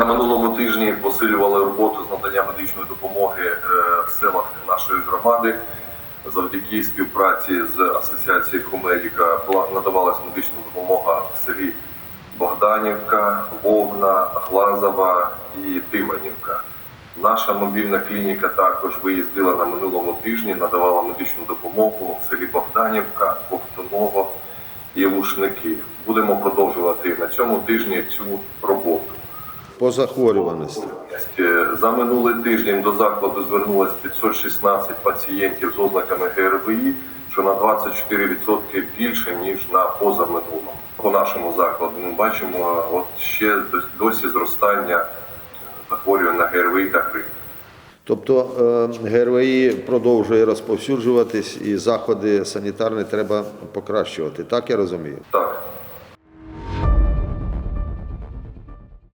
На минулому тижні посилювали роботу з надання медичної допомоги е, в селах нашої громади. Завдяки співпраці з асоціацією Хумедіка була надавалась медична допомога в селі Богданівка, Вовна, Глазова і Тиманівка. Наша мобільна клініка також виїздила на минулому тижні, надавала медичну допомогу в селі Богданівка, Ковтуново і Лушники. Будемо продовжувати на цьому тижні цю роботу. По захворюваності. Е, За минулий тиждень до закладу звернулось 516 пацієнтів з ознаками ГРВІ, що на 24% більше ніж на позаминулому. По нашому закладу ми бачимо от ще досі зростання захворювань на ГРВІ та грип. Тобто е, ГРВІ продовжує розповсюджуватись і заходи санітарні треба покращувати. Так я розумію. Так,